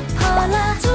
破了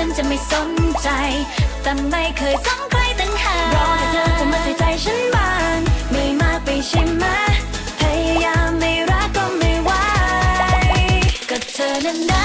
ันจะไม่สนใจ แต่ไม่เคยสนใครตั้งหารอให้เธอจะมาใส่ใจฉันบ้าง ไม่มากไปใช่ไหมพยายามไม่รักก็ไม่ไหวกับเธอนั้น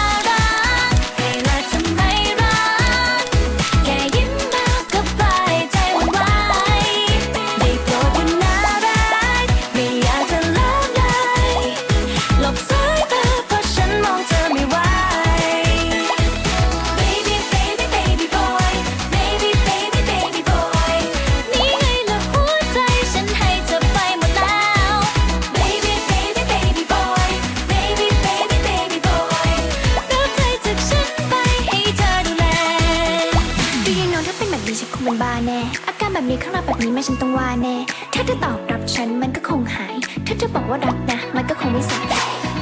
กว่ารักนะ มันก็คงไม่สาย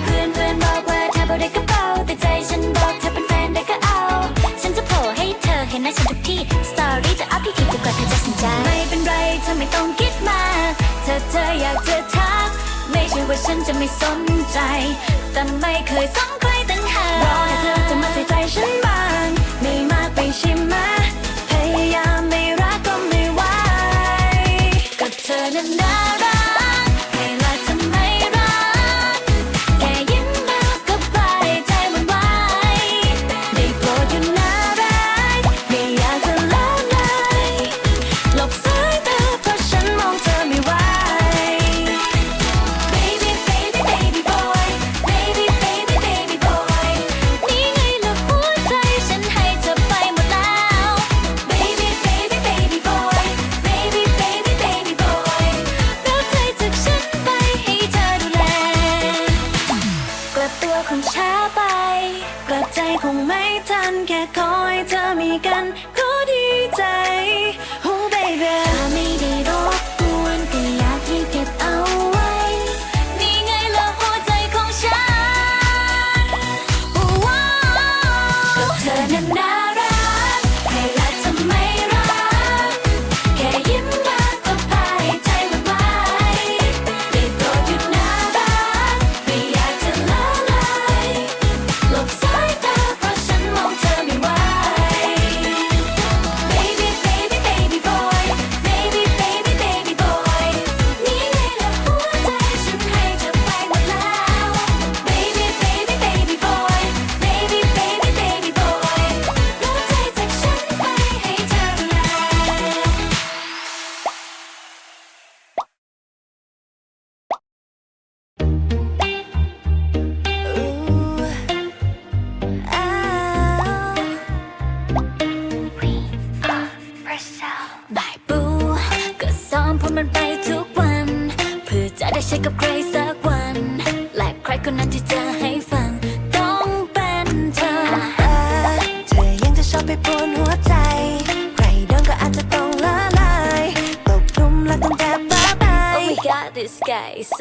เพื่อนเพื่อนบอกว่าเธอบริก็เป๋าแต่ใจฉันบอกเธอเป็นแฟนได้ก็เอา ฉันจะโผล่ให้เธอเห็นหน้าฉันทุกที่ สตอรี่จะอัพที่ทีจนกว่าเธอจะสนใจ ไม่เป็นไรเธอไม่ต้องคิดมากเธอเธออยากจะทัก ไม่ใช่ว่าฉันจะไม่สนใจ แต่ไม่เคยสนใจ ขอให้เธอมีกัน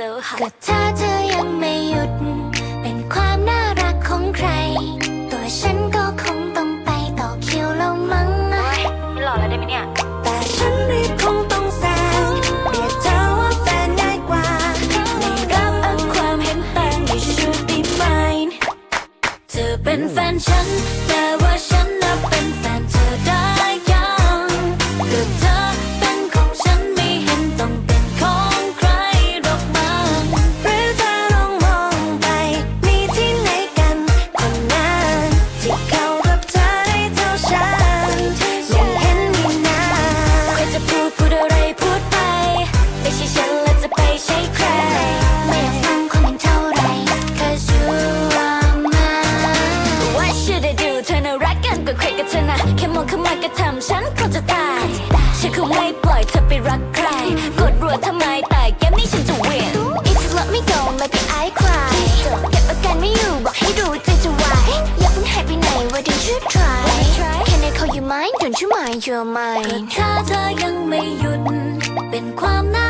so hot. your mine ถ้าเธอยังไม่หยุด เป็นความน่า